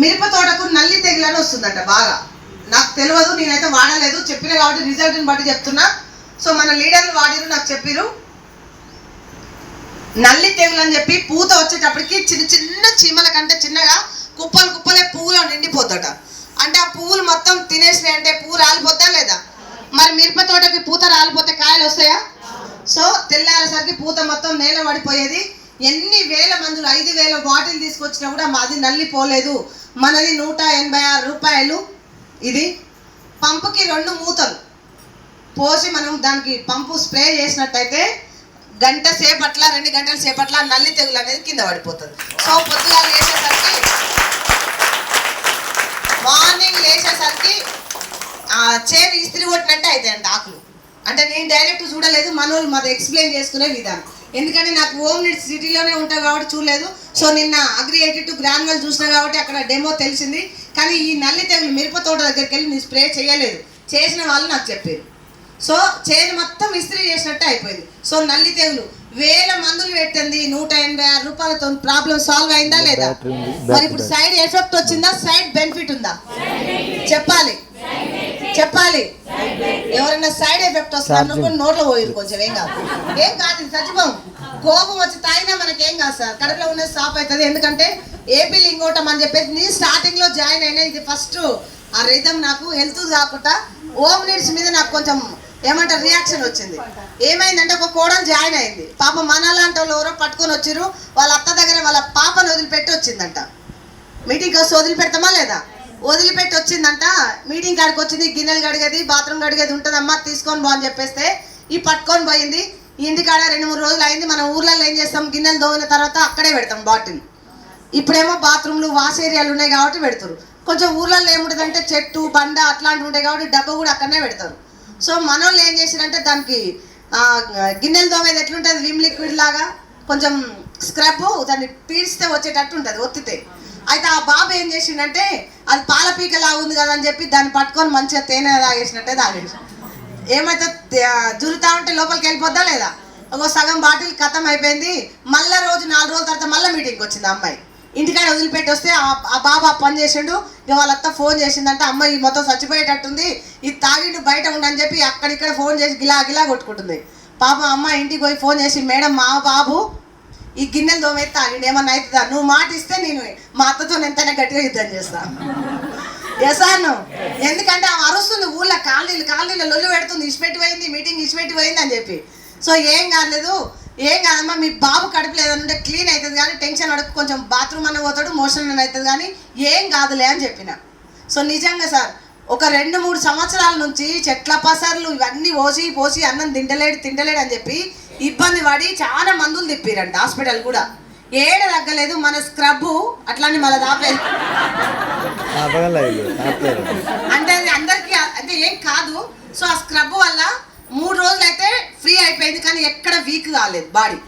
మిరప తోటకు నల్లి తెగులని వస్తుందంట బాగా. నాకు తెలియదు నేనైతే వాడలేదు చెప్పిన కాబట్టి రిజల్ట్ని బట్టి చెప్తున్నా. సో మన లీడర్లు వాడిరు నాకు చెప్పిరు నల్లి తెగులు అని చెప్పి పూత వచ్చేటప్పటికి చిన్న చిన్న చీమల కంటే చిన్నగా కుప్పలు కుప్పలే పువ్వులో నిండిపోతాట అంటే ఆ పువ్వులు మొత్తం తినేసినాయి అంటే పువ్వు రాలిపోతా లేదా? మరి మిరప తోటకి పూత రాలిపోతే కాయలు వస్తాయా? సో తెల్లారేసరికి పూత మొత్తం నేల పడిపోయేది. ఎన్ని వేల మందులు ఐదు వేల బాటిల్ తీసుకొచ్చినా కూడా మాది నల్లి పోలేదు. మనది నూట ఎనభై ఆరు రూపాయలు. ఇది పంపుకి రెండు మూతలు. పోసి మనం దానికి పంపు స్ప్రే చేసినట్టయితే గంట సేపట్ల రెండు గంటల సేపట్ల నల్లి తెగులు అనేది కింద పడిపోతుంది. సో పొద్దుగా లేచేసరికి మార్నింగ్ లేచేసరికి ఆ చేను ఇస్త్రీ కొట్టినట్టే అవుతాయండి ఆకులు. అంటే నేను డైరెక్ట్ చూడలేదు మనోళ్ళు మాది ఎక్స్ప్లెయిన్ చేసుకునే విధానం. ఎందుకంటే నాకు హోమ్ నీడ్స్ సిటీలోనే ఉంటాను కాబట్టి చూడలేదు. సో నిన్న అగ్రి ఎయిటీ టు గ్రాన్యువల్ చూసినా కాబట్టి అక్కడ డెమో తెలిసింది. కానీ ఈ నల్లి తెగులు మిరప తోట దగ్గరికి వెళ్ళి నేను స్ప్రే చేయలేదు. చేసిన వాళ్ళు నాకు చెప్పారు. సో చేను మొత్తం ఇస్త్రీ చేసినట్టే అయిపోయింది. సో నల్లి తెగులు వేల మందులు పెట్టింది. నూట ఎనభై ఆరు రూపాయలతో ప్రాబ్లం సాల్వ్ అయిందా లేదా? మరి ఇప్పుడు సైడ్ ఎఫెక్ట్ వచ్చిందా? సైడ్ బెనిఫిట్ ఉందా? చెప్పాలి. చెప్పాలి. ఎవరైనా సైడ్ ఎఫెక్ట్ వస్తున్నారు నోట్లో పోయింది కొంచెం ఏం కాదు. ఏం కాదు సత్యభం కోపం వచ్చి తాగినా మనకి కాదు సార్. కడుపులో ఉన్నది స్టాప్ అవుతుంది. ఎందుకంటే ఏపీ లింగోటం అని చెప్పేసి నేను స్టార్టింగ్లో జాయిన్ అయినా ఇది ఫస్ట్ ఆ రిధం నాకు హెల్త్ కాకుండా హోమ్ నీడ్స్ మీద నాకు కొంచెం ఏమంటారు రియాక్షన్ వచ్చింది. ఏమైందంటే ఒక కోడలు జాయిన్ అయింది. పాప మనలాంటి వాళ్ళు ఎవరో పట్టుకొని వచ్చిర్రు. వాళ్ళ అత్త దగ్గర వాళ్ళ పాపను వదిలిపెట్టి వచ్చిందంట. మీటింగ్ వస్తే వదిలిపెడతామా లేదా? వదిలిపెట్టి వచ్చిందంట. మీటింగ్ కాడికి వచ్చింది గిన్నెలు కడిగేది బాత్రూమ్ కడిగేది ఉంటుందమ్మా తీసుకొని బా అని చెప్పేస్తే ఈ పట్టుకొని పోయింది. ఇంటికాడ రెండు మూడు రోజులు అయింది. మన ఊర్లలో ఏం చేస్తాం? గిన్నెలు దోమిన తర్వాత అక్కడే పెడతాం బాటిల్. ఇప్పుడేమో బాత్రూమ్లు వాష్ ఏరియాలు ఉన్నాయి కాబట్టి పెడతారు. కొంచెం ఊర్లలో ఏముంటుందంటే చెట్టు బండ అట్లాంటివి ఉంటాయి కాబట్టి డబ్బా కూడా అక్కడనే పెడతారు. సో మనోళ్ళు ఏం చేశారంటే దానికి గిన్నెలు దోమేది ఎట్లుంటుంది? విమ్ లిక్విడ్ లాగా కొంచెం స్క్రబ్ దాన్ని పీడిస్తే వచ్చేటట్టు ఉంటుంది ఒత్తితే. అయితే ఆ బాబు ఏం చేసిండంటే అది పాల పీకలా ఉంది కదా అని చెప్పి దాన్ని పట్టుకొని మంచిగా తేనె తాగేసినట్టే తాగేసి. ఏమైతే జురుతా ఉంటే లోపలికి వెళ్ళిపోద్దా లేదా? ఒక సగం బాటిల్ ఖతం అయిపోయింది. మళ్ళా రోజు నాలుగు రోజుల తర్వాత మళ్ళీ మీటింగ్కి వచ్చింది అమ్మాయి. ఇంటికాడ వదిలిపెట్టి వస్తే ఆ- బాబా ఆ పని చేసిండు. ఇక వాళ్ళంతా ఫోన్ చేసిందంటే అమ్మాయి మొత్తం చచ్చిపోయేటట్టుంది. ఇది తాగిండు బయట ఉండని చెప్పి అక్కడిక్కడ ఫోన్ చేసి గిలా గిలా కొట్టుకుంటుంది. పాపం అమ్మ ఇంటికి పోయి ఫోన్ చేసి మేడం మా బాబు ఈ గిన్నెలు దోమెత్తా నేను ఏమన్నా అవుతుందా నువ్వు మాట ఇస్తే నేను మా అత్తతో ఎంతైనా గట్టిగా యుద్ధం చేస్తాను ఎసాను ఎందుకంటే ఆమె అరుస్తుంది ఊళ్ళో కాలనీలు కాలనీలో లొల్లు పెడుతుంది ఇచ్చిపెట్టి పోయింది మీటింగ్ ఇచ్చిపెట్టి పోయింది అని చెప్పి. సో ఏం కాలేదు ఏం కాదమ్మా మీ బాబు కడుపులో ఏదైనా ఉంటే క్లీన్ అవుతుంది కానీ టెన్షన్ అడుగు కొంచెం బాత్రూమ్ అన్న పోతాడు మోషన్ అని అవుతుంది కానీ ఏం కాదులే అని చెప్పిన. సో నిజంగా సార్ ఒక రెండు మూడు సంవత్సరాల నుంచి చెట్ల పసర్లు ఇవన్నీ పోసి పోసి అన్నం తింటలేడు తింటలేడు అని చెప్పి ఇబ్బంది పడి చాలా మందులు తిప్పిరంట హాస్పిటల్ కూడా. ఏడ తగ్గలేదు మన స్క్రబ్ అట్లానే మళ్ళీ దాపలేదు అంటే అది అందరికి అంటే ఏం కాదు. సో ఆ స్క్రబ్ వల్ల మూడు రోజులు అయితే ఫ్రీ అయిపోయింది కానీ ఎక్కడ వీక్ కాలేదు బాడీ.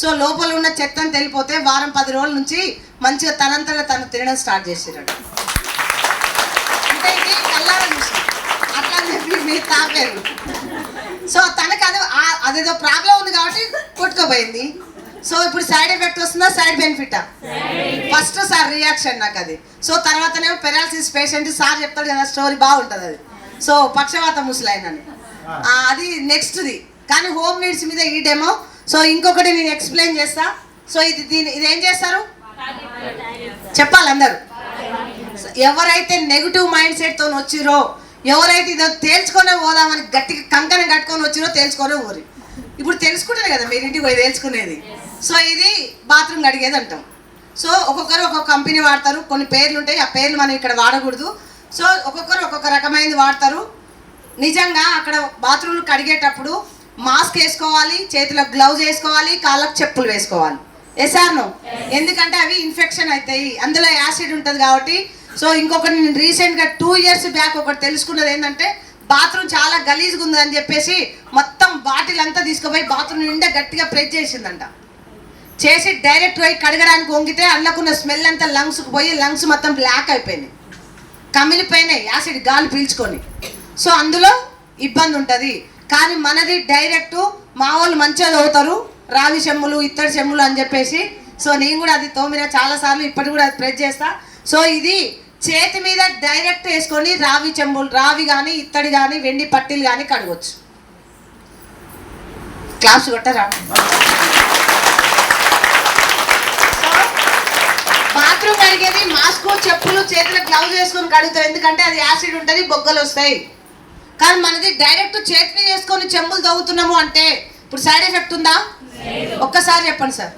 సో లోపల ఉన్న చెత్తని తెలిపోతే వారం పది రోజుల నుంచి మంచిగా తనంతట తను తినడం స్టార్ట్ చేసిరాడు అంటే ఇది కల్లారా అట్లా చెప్పి మీరు తాపారు సో తనకు అది అదేదో ప్రాబ్లం ఉంది కాబట్టి కొట్టుకోపోయింది సో ఇప్పుడు సైడ్ ఎఫెక్ట్ వస్తుందా సైడ్ బెనిఫిటా ఫస్ట్ సార్ రియాక్షన్ నాకు అది. సో తర్వాతనేమో పెరాలసిస్ పేషెంట్ సార్ చెప్తాడు కదా స్టోరీ బాగుంటుంది అది. సో పక్షవాత ముసలాయన అని ఆ, అది నెక్స్ట్ది కానీ హోమ్ నీడ్స్ మీద ఈ డెమో సో ఇంకొకటి నేను ఎక్స్ప్లెయిన్ చేస్తా. సో ఇది దీని ఇది ఏం చేస్తారు? చెప్పాలి అందరూ. ఎవరైతే నెగిటివ్ మైండ్ సెట్తో వచ్చిరో ఎవరైతే ఇదో తేల్చుకొనే పోదామని గట్టిగా కంకణం కట్టుకొని వచ్చిరో తేల్చుకొనే ఊరి. ఇప్పుడు తెలుసుకుంటారు కదా మీరు ఇంటికి పోయి తేల్చుకునేది. సో ఇది బాత్రూమ్ కడిగేది అంటాం. సో ఒక్కొక్కరు ఒక్కొక్క కంపెనీ వాడతారు కొన్ని పేర్లు ఉంటాయి ఆ పేర్లు మనం ఇక్కడ వాడకూడదు. సో ఒక్కొక్కరు ఒక్కొక్క రకమైనది వాడతారు. నిజంగా అక్కడ బాత్రూమ్లు కడిగేటప్పుడు మాస్క్ వేసుకోవాలి చేతిలో గ్లౌజ్ వేసుకోవాలి కాళ్ళకు చెప్పులు వేసుకోవాలి. ఎసార్ను ఎందుకంటే అవి ఇన్ఫెక్షన్ అవుతాయి అందులో యాసిడ్ ఉంటుంది కాబట్టి సో ఇంకొకటి నేను రీసెంట్గా టూ ఇయర్స్ బ్యాక్ ఒకటి తెలుసుకున్నది ఏంటంటే బాత్రూమ్ చాలా గలీజ్గా ఉంది అని చెప్పేసి మొత్తం బాటిల్ అంతా తీసుకుపోయి బాత్రూమ్ నిండా గట్టిగా ప్రెస్ చేసిందంట. చేసి డైరెక్ట్ పోయి కడగడానికి వంగితే అందులోకున్న స్మెల్ అంతా లంగ్స్కి పోయి లంగ్స్ మొత్తం బ్లాక్ అయిపోయినాయి. కమిలిపోయినాయి యాసిడ్ గాలి పీల్చుకొని. సో అందులో ఇబ్బంది ఉంటుంది. కానీ మనది డైరెక్ట్ మా వాళ్ళు మంచిగా చదువుతారు రావి చెమ్ములు ఇత్తడి చెమ్ములు అని చెప్పేసి. సో నేను కూడా అది తోమిన చాలా సార్లు ఇప్పటి కూడా అది ప్రెస్ చేస్తా. సో ఇది చేతి మీద డైరెక్ట్ వేసుకొని రావి చెంబులు రావి కానీ ఇత్తడి కానీ వెండి పట్టీలు కానీ కడగొచ్చు. క్లాస్ కొట్టరా? బాత్రూమ్ కడిగేది మాస్క్ చెప్పులు చేతులకు గ్లౌజ్ వేసుకొని కడుగుతాం. ఎందుకంటే అది యాసిడ్ ఉంటుంది బొగ్గలు వస్తాయి. కానీ మనది డైరెక్ట్ చేతి మీద వేసుకొని చెంబులు తవ్వుతున్నాము అంటే ఇప్పుడు సైడ్ ఎఫెక్ట్ ఉందా? ఒక్కసారి చెప్పండి సార్.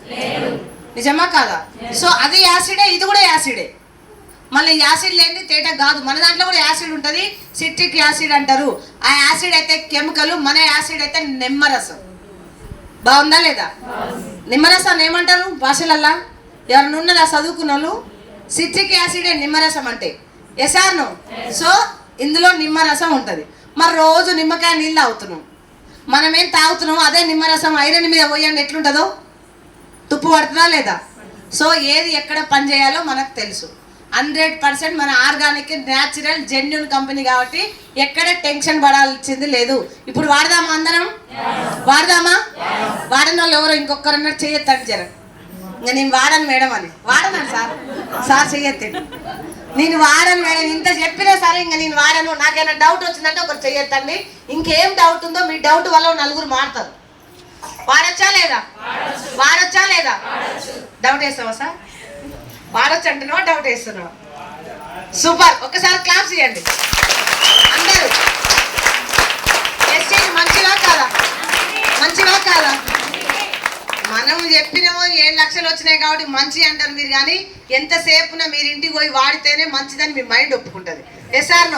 నిజమా కాదా? సో అది యాసిడే ఇది కూడా యాసిడే. మళ్ళీ యాసిడ్ లేని తేట కాదు. మన దాంట్లో కూడా యాసిడ్ ఉంటుంది. సిట్రిక్ యాసిడ్ అంటారు. ఆ యాసిడ్ అయితే కెమికల్ మన యాసిడ్ అయితే నిమ్మరసం. బాగుందా లేదా? నిమ్మరసాన్ని ఏమంటారు భాషలల్లా? ఎవరైనా ఉన్నదా చదువుకున్న వాళ్ళు సిట్రిక్ యాసిడే నిమ్మరసం అంటే. ఎసాను సో ఇందులో నిమ్మరసం ఉంటుంది. మరి రోజు నిమ్మకాయ నీళ్ళు తాగుతున్నాం. మనం ఏం తాగుతున్నాం? అదే నిమ్మరసం ఐరన్ మీద పోయండి ఎట్లుంటుందో? తుప్పు పడుతుందా లేదా? సో ఏది ఎక్కడ పని చేయాలో మనకు తెలుసు. హండ్రెడ్ పర్సెంట్ మన ఆర్గానిక్ న్యాచురల్ జెన్యున్ కంపెనీ కాబట్టి ఎక్కడ టెన్షన్ పడాల్సింది లేదు. ఇప్పుడు వాడదామా అందరం? వాడదామా? వాడిన వాళ్ళు ఎవరో ఇంకొకరన్నా చేయొద్దండి జర. ఇంకా నేను వాడను మేడం అని. వాడనా సార్? సార్ చెయ్యొద్దండి నేను వాడను మేడం ఇంత చెప్పినా సరే ఇంకా నేను వాడను. నాకేమైనా డౌట్ వచ్చిందంటే ఒకరు చెయ్యొద్దండి. ఇంకేం డౌట్ ఉందో మీ డౌట్ వల్ల నలుగురు మారుతారు. వాడొచ్చా లేదా? వాడొచ్చా. లేదా? డౌట్ వేస్తావా సార్? వాడొచ్చు అంటున్నావా? డౌట్ వేస్తున్నావు? సూపర్ ఒక్కసారి క్లాప్స్ చేయండి. అందరూ. ఎస్టీ మంచిగా కాదా మంచిగా కాదా మనం చెప్పినామో ఏడు లక్షలు వచ్చినాయి కాబట్టి మంచి అంటారు మీరు కానీ ఎంతసేపున మీరు ఇంటికి పోయి వాడితేనే మంచిదని మీ మైండ్ ఒప్పుకుంటుంది. ఎస్ఆర్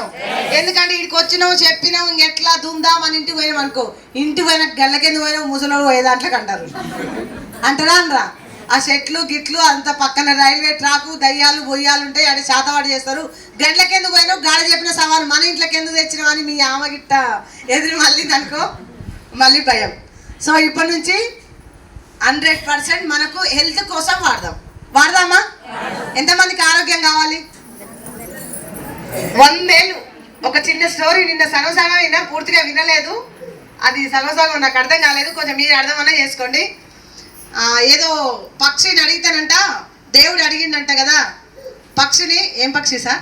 ఎందుకంటే ఇక్కడికి వచ్చినావు చెప్పినావు ఇంకెట్లా దుమ్దాం అని ఇంటికి పోయినాం అనుకో ఇంటికి పోయిన గళ్ళకెందు పోయినావు? ముసలో పోయే దాంట్లోకి అంటారు. అంటారా అనరా? ఆ చెట్లు గిట్లు అంత పక్కన రైల్వే ట్రాకు దయ్యాలు బొయ్యాలు ఉంటాయి ఆడ శాతవాడు చేస్తారు. గంటలకెందుకు పోయినావు? గాడ చెప్పిన సవాలు మన ఇంట్లోకి ఎందుకు తెచ్చినావు అని మీ ఆమె గిట్ట ఎదురు మళ్ళీ అనుకో మళ్ళీ భయం. సో ఇప్పటి నుంచి హండ్రెడ్ పర్సెంట్ మనకు హెల్త్ కోసం వాడదాం. వాడదామా? ఎంతమందికి ఆరోగ్యం కావాలి? వందేళ్ళు. ఒక చిన్న స్టోరీ నిన్న సగం సగం పూర్తిగా వినలేదు. అది సగం సగం నాకు అర్థం కాలేదు. కొంచెం మీరు అర్థమన్నా చేసుకోండి. ఏదో పక్షిని అడిగితానంట దేవుడు అడిగిండంట కదా. పక్షిని ఏం పక్షి సార్?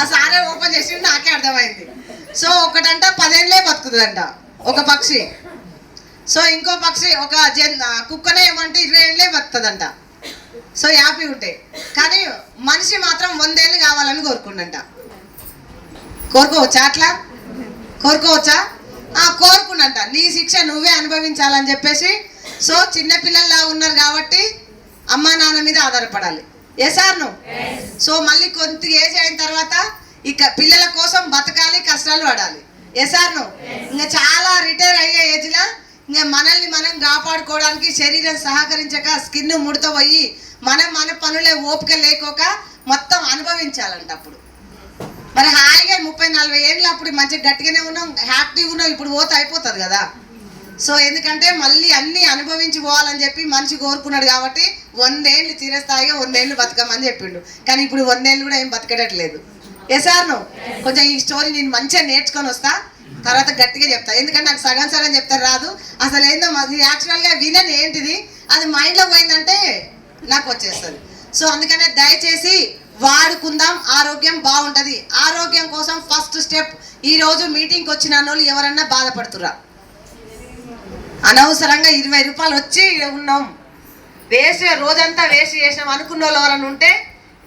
ఆ సారే ఓపెన్ చేసి నాకే అర్థమైంది. సో ఒకటంట పదేళ్ళే బతుకుతుందంట ఒక పక్షి. సో ఇంకో పక్షి ఒక జన్ కుక్కనే ఏమంటే ఇరవై ఏళ్ళే బతుకుతుందంట. సో హ్యాపీ ఉంటాయి కానీ మనిషి మాత్రం వందేళ్ళు కావాలని కోరుకుండంట. కోరుకోవచ్చా అట్లా? కోరుకోవచ్చా? ఆ కోరుకున్నంట. నీ శిక్ష నువ్వే అనుభవించాలని చెప్పేసి సో చిన్నపిల్లల్లా ఉన్నారు కాబట్టి అమ్మా నాన్న మీద ఆధారపడాలి. ఎసార్ నువ్వు సో మళ్ళీ కొంత ఏజ్ అయిన తర్వాత ఇక పిల్లల కోసం బతకాలి కష్టాలు పడాలి. ఎసార్ నువ్వు ఇంకా చాలా రిటైర్ అయ్యే ఏజ్లో ఇంకా మనల్ని మనం కాపాడుకోవడానికి శరీరం సహకరించక స్కిన్ ముడత పోయి మనం మన పనులే ఓపిక లేకోక మొత్తం అనుభవించాలంట అప్పుడు. మరి హాయిగా ముప్పై నలభై ఏళ్ళు అప్పుడు మంచిగా గట్టిగానే ఉన్నాం హ్యాపీగా ఉన్నాం ఇప్పుడు పోతే అయిపోతుంది కదా. సో ఎందుకంటే మళ్ళీ అన్ని అనుభవించి పోవాలని చెప్పి మనిషి కోరుకున్నాడు కాబట్టి వందేళ్ళు తీరస్థాయిగా వందేళ్ళు బతకమని చెప్పిండు. కానీ ఇప్పుడు వందేళ్ళు కూడా ఏం బతకడట్లేదు. ఏ నువ్వు కొంచెం ఈ స్టోరీ నేను మంచిగా నేర్చుకొని వస్తా. తర్వాత గట్టిగా చెప్తా. ఎందుకంటే నాకు సగం సగం చెప్తారు రాదు. అసలు ఏందో యాక్చువల్గా వినని ఏంటిది? అది మైండ్లో పోయిందంటే నాకు వచ్చేస్తుంది. సో అందుకనే దయచేసి వాడుకుందాం. ఆరోగ్యం బాగుంటుంది. ఆరోగ్యం కోసం ఫస్ట్ స్టెప్ ఈ రోజు మీటింగ్కి వచ్చిన వాళ్ళు ఎవరన్నా బాధపడుతురా అనవసరంగా ఇరవై రూపాయలు వచ్చి ఉన్నాం. వేస్ట్ రోజంతా వేస్ట్ చేసినాం. అనుకున్న వాళ్ళు ఎవరైనా ఉంటే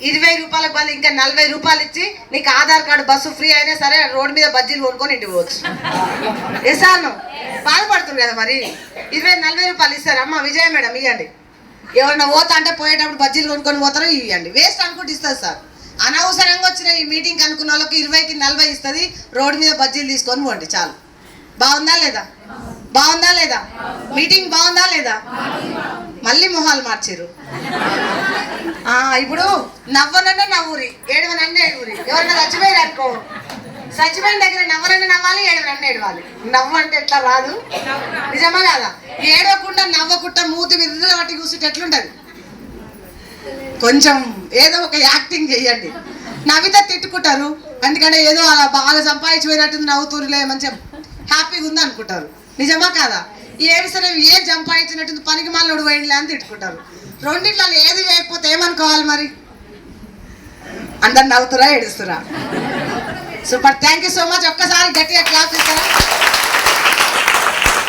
ఇరవై రూపాయలకు బదులు ఇంకా నలభై రూపాయలు ఇచ్చి నీకు ఆధార్ కార్డు బస్సు ఫ్రీ అయినా సరే రోడ్డు మీద బజ్జీలు కొనుక్కొని ఇంటికి పోవచ్చు. ఇస్తాను బాధపడుతుంది కదా మరి. ఇరవై నలభై రూపాయలు ఇస్తారు. అమ్మ విజయ మేడం ఇవ్వండి ఎవరన్నా పోతా అంటే పోయేటప్పుడు బజ్జీలు కొనుక్కొని పోతారో ఇవ్వండి వేస్ట్ అనుకుంటే ఇస్తుంది సార్. అనవసరంగా వచ్చిన ఈ మీటింగ్ అనుకున్న వాళ్ళకి ఇరవైకి నలభై ఇస్తుంది. రోడ్డు మీద బజ్జీలు తీసుకొని పోండి చాలు. బాగుందా లేదా? బాగుందా లేదా? మీటింగ్ బాగుందా లేదా? మళ్ళీ మొహాలు మార్చారు ఇప్పుడు నవ్వనన్న నవ్వురి ఏడవనన్న ఏడుగురి ఎవరన్నా చచ్చిపోయారు అనుకో. చచ్చిపోయిన దగ్గర నవ్వరని నవ్వాలి ఏడవనన్నా ఏడవాలి. నవ్వు అంటే ఎట్లా రాదు? నిజమా కాదా? ఏడవకుండా నవ్వకుండా మూతి విరుదుగా వాటి కూర్చుంటే ఎట్లుంటది? కొంచెం ఏదో ఒక యాక్టింగ్ చేయండి నవ్వితే తిట్టుకుంటారు. ఎందుకంటే ఏదో అలా బాగా సంపాదించిపోయినట్టు నవ్వుతురులే మంచిగా హ్యాపీగా ఉంది అనుకుంటారు నిజమా కాదా? ఏమిసరే ఏం సంపాదించినట్టు పనికి మళ్ళీ పోయిందిలే అని తిట్టుకుంటారు. రెండిట్లో ఏది వేయకపోతే ఏమనుకోవాలి మరి? అందరు నవ్వుతురా ఏడుస్తురా? Super. Thank you so much ఒక్కసారి గట్టిగా క్లాప్ ఇస్తారా